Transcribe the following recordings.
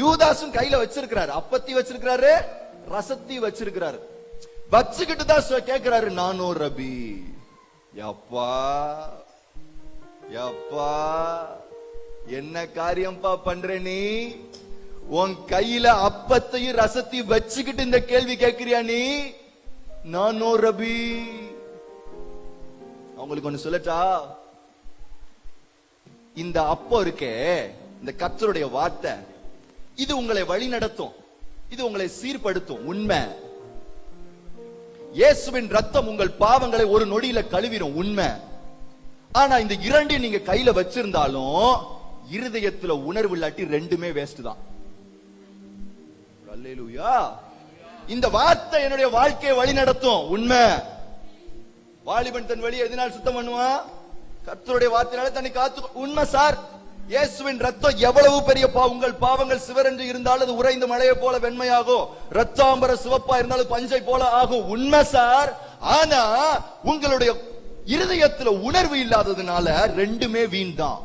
யூதாசும் கையில வச்சிருக்கிறாரு. அப்பத்தி வச்சிருக்கிறாரு ரசத்தி வச்சிருக்கிறாரு. வச்சுக்கிட்டு தான் கேட்கிறாரு நானோ ரபி. யப்பா யப்பா என்ன காரியம்பா பண்ற நீ? உன் கையில அப்பத்தையும் ரசத்தையும் வச்சுக்கிட்டு இந்த கேள்வி கேட்கிறியா நீ? நானோ ரபி. அவங்களுக்கு ஒண்ணு சொல்லட்டா? இந்த அப்போ இருக்கே இந்த கத்தருடைய வார்த்தை இது உங்களை வழி நடத்தும் இது உங்களை சீர்படுத்தும். உண்மை. இயேசுவின் ரத்தம் உங்கள் பாவங்களை ஒரு நொடியில கழுவிடும். உண்மை. ஆனா இந்த இரண்டையும் நீங்க கையில வச்சிருந்தாலும் இருதயத்துல உணர்வு இல்லாட்டி ரெண்டுமே வேஸ்ட் தான். இந்த வார்த்தை என்னுடைய வாழ்க்கையை வழி நடத்தும் உண்மை. வாலிபன் தன் வழி எதனால் சுத்தம் பண்ணுவான்? கர்த்தருடைய வார்த்தையினால தன்னை காத்து உண்மை சார். இயேசுவின் ரத்தம் எவ்வளவு பெரிய உங்கள் பாவங்கள் சிவரென்று இருந்தாலும் அது உறைந்த மழையை போல வெண்மையாகும். ரத்தாம்பர சிவப்பா இருந்தாலும் பஞ்சை போல ஆகும். உண்மை சார். ஆனா உங்களுடைய இருதயத்துல உணர்வு இல்லாததுனால ரெண்டுமே வீண் தான்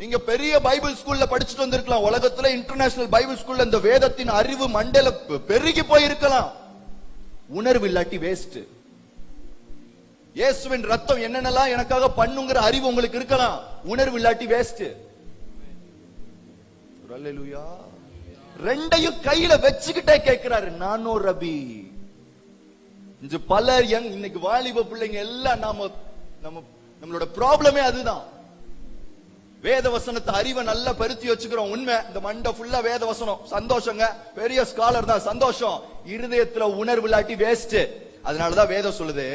நீங்க பெரிய பைபிள் ஸ்கூல்ல படிச்சுட்டு வந்திருக்கலாம். உலகத்துல இன்டர்நேஷனல் பைபிள் ஸ்கூல்ல இந்த வேதத்தின் அறிவு மண்டல பெருகி போயிருக்கலாம். உணர்வு இல்லாட்டி வேஸ்ட் இயேசுவின் ரத்தம் என்னென்னலாம் எனக்காக பண்ணுங்கிற அறிவு உங்களுக்கு இருக்கலாம். உணர்வு இல்லாட்டி வேஸ்ட் ரெண்டையும் கையில வச்சுக்கிட்டே கேட்கிறாரு நானோ ரபி. இன்று பலர் யங் இன்னைக்கு வாலிப பிள்ளைங்க எல்லாம் நாம நம்ம நம்மளோட ப்ராப்ளமே அதுதான். வேத வசனத்தை அறிவை நல்லா பருத்தி வச்சுக்கிறோம். உண்மை இந்த மண்டை ஃபுல்லா வேத வசனம். சந்தோஷங்க. பெரிய ஸ்காலர் தான் சந்தோஷம். இருதயத்துல உணர்வு இல்லாட்டி வேஸ்ட் அதனாலதான் வேதம் சொல்லுது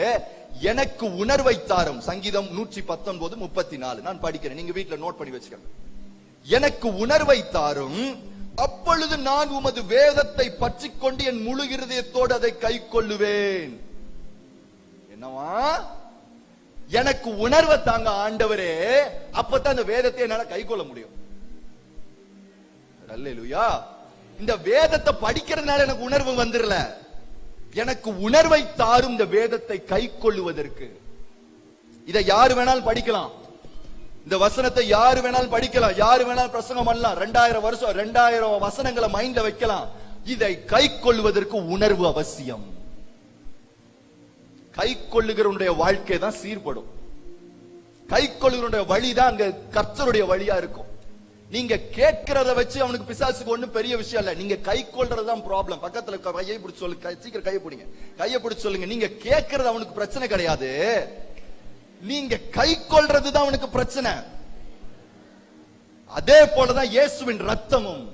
எனக்கு உணர்வை தாரும். சங்கீதம் நூற்றி பத்தொன்பது முப்பத்தி நாலு நான் படிக்கிறேன். நீங்க வீட்டுல நோட் பண்ணி வச்சுக்கோங்க. எனக்கு உணர்வை தாரும். அப்பொழுது நான் உமது வேதத்தை பற்றி கொண்டு என் முழு இருதயத்தோடு அதை கை கொள்ளுவேன். என்னவா? எனக்கு உணர்வை தாங்க ஆண்டவரே. அப்பதான் அந்த வேதத்தை என்னால கை கொள்ள முடியும். இந்த வேதத்தை படிக்கிறதுனால எனக்கு உணர்வு வந்துடல எனக்கு உணர்வை தாரும் இந்த வேதத்தை கை கொள்ளுவதற்கு. இதை யாரு வேணாலும் படிக்கலாம். இந்த வசனத்தை யாரு வேணாலும் படிக்கலாம். யாரு வேணாலும் பிரசங்கம் பண்ணலாம். ரெண்டாயிரம் வருஷம் ரெண்டாயிரம் வசனங்களை மைண்ட்ல வைக்கலாம். இதை கை கொள்வதற்கு உணர்வு அவசியம். கை கொள்ளுகிறவனுடைய வாழ்க்கை தான் சீர்படும். கை கொள்ளுகிறவனுடைய வழிதான் அங்க கர்த்தருடைய வழியா இருக்கும். நீங்க கேட்கிறத வச்சு அவனுக்கு பிசாசுக்கு ஒண்ணும் பெரிய விஷயம் இல்ல. நீங்க கை கொள்றதுதான் ப்ராப்ளம் பக்கத்துல கையை பிடிச்சு சொல்லுங்க சீக்கிரம் கையை பிடிங்க. கையை பிடிச்சு சொல்லுங்க. நீங்க கேட்கறது அவனுக்கு பிரச்சனை கிடையாது. நீங்க கை கொள்றது தான் அவனுக்கு பிரச்சனை. அதே போலதான் இயேசுவின் ரத்தமும்.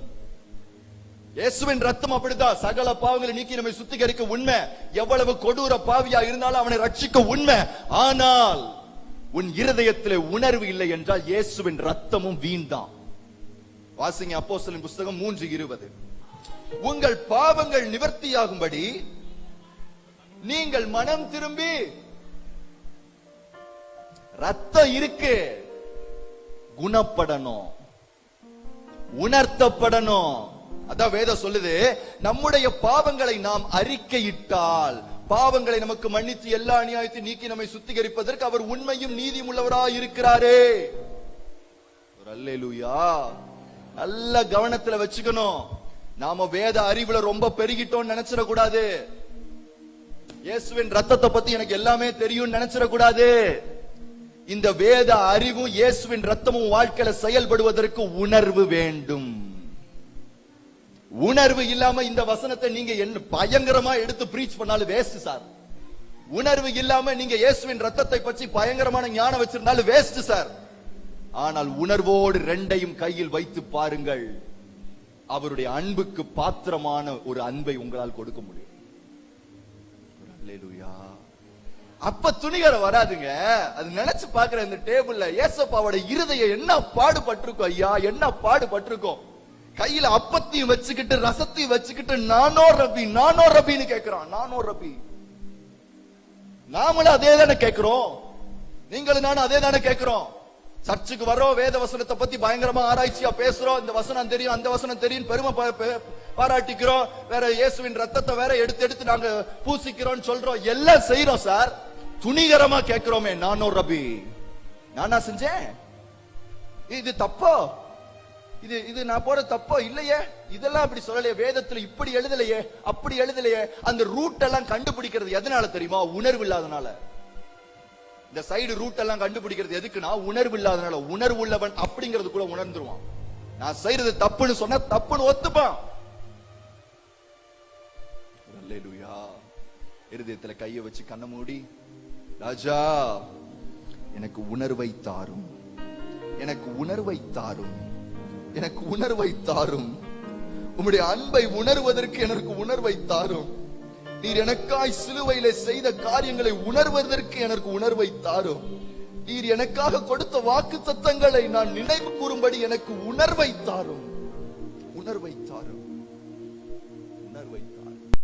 இயேசுவின் ரத்தம் அப்படிதான் சகல பாவங்களை நீக்கி நம்மை சுத்திகரிக்க உண்மை. எவ்வளவு கொடூர பாவியா இருந்தாலும் அவனை ரட்சிக்க உண்மை. ஆனால் உன் இருதயத்திலே உணர்வு இல்லை என்றால் இயேசுவின் ரத்தமும் வீண்தான். வாசிங்க அப்போசலின் புஸ்தகம் மூன்று இருபது. உங்கள் பாவங்கள் நிவர்த்தியாகும்படி நீங்கள் மனம் திரும்பி ரத்தம் இருக்கு குணப்படணும் உணர்த்தப்படணும். அதான் வேதம் சொல்லுது நம்முடைய பாவங்களை நாம் அறிக்கையிட்டால் பாவங்களை நமக்கு மன்னித்து எல்லா அநியாயத்தை நீக்கி நம்மை சுத்திகரிப்பதற்கு அவர் உண்மையும் நீதியும் உள்ளவராய் இருக்கிறாரே ஒரு அல்லேலூயா. நல்ல கவனத்துல வச்சுக்கணும். நாம வேத அறிவுல ரொம்ப பெருகிட்டோம்னு நினைச்சிட கூடாது இயேசுவின் ரத்தத்தை பத்தி எனக்கு எல்லாமே தெரியும் நினைச்சிட கூடாது இந்த வேத அறிவும் இயேசுவின் ரத்தமும் வாழ்க்கையில செயல்படுவதற்கு உணர்வு வேண்டும். உணர்வு இல்லாம இந்த வசனத்தை நீங்க என்ன பயங்கரமா எடுத்து பிரீச் பண்ணாலும் வேஸ்ட் சார் உணர்வு இல்லாம நீங்க இயேசுவின் ரத்தத்தை பற்றி பயங்கரமான ஞானம் வச்சிருந்தாலும் வேஸ்ட் சார் ஆனால் உணர்வோடு ரெண்டையும் கையில் வைத்து பாருங்கள். அவருடைய அன்புக்கு பாத்திரமான ஒரு அன்பை உங்களால் கொடுக்க முடியும். அப்ப துணிகரை வராதுங்க. அது நினைச்சு பாக்குற இந்த டேபிள்ல ஏசப்பாவோட இருதய என்ன பாடுபட்டிருக்கும் ஐயா? என்ன பாடுபட்டிருக்கும்? கையில அப்பத்தையும் வச்சுக்கிட்டு ரசத்தையும் வச்சுக்கிட்டு நானோ ரபி நானோ ரபின்னு கேக்குறான். நானோ ரபி. நாமளும் அதே தானே கேட்கிறோம் நீங்களும் நானும் அதே தானே கேட்கிறோம் சர்ச்சுக்கு வரோம் வேத வசனத்தை பத்தி பயங்கரமா ஆராய்ச்சியா பேசுறோம். இந்த வசனம் தெரியும் அந்த வசனம் தெரியும் பெருமை பாராட்டிக்கிறோம். வேற இயேசுவின் ரத்தத்தை வேற எடுத்து எடுத்து நாங்க பூசிக்கிறோம் சொல்றோம். எல்லாம் செய்யறோம் சார். துணிகரமா கேட்கிறோமே நானோ ரபி. நானா செஞ்சேன்? இது தப்போ? இது இது நான் போற தப்போ இல்லையே? இதெல்லாம் அப்படி சொல்லலையே. வேதத்துல இப்படி எழுதலையே அப்படி எழுதலையே. அந்த ரூட் எல்லாம் கண்டுபிடிக்கிறது எதனால தெரியுமா? உணர்வு இல்லாதனால. இந்த சைடு ரூட் எல்லாம் கண்டுபிடிக்கிறது எதுக்குன்னா உணர்வு இல்லாதனால. உணர்வு உள்ளவன் அப்படிங்கிறது கூட உணர்ந்துருவான். நான் செய்யறது தப்புன்னு சொன்னா தப்புன்னு ஒத்துப்பான். இருதயத்துல கைய வச்சு கண்ண மூடி ராஜா எனக்கு உணர்வை தாரும். எனக்கு உணர்வை தாரும். எனக்கு உணர்வை தாரும். உம்முடைய அன்பை உணர்வதற்கு எனக்கு உணர்வை தாரும். நீர் எனக்காய் சிலுவையில செய்த காரியங்களை உணர்வதற்கு எனக்கு உணர்வை தாரும். நீர் எனக்காக கொடுத்த வாக்கு தத்தங்களை நான் நினைவு கூறும்படி எனக்கு உணர்வை தாரும். உணர்வை தாரும்.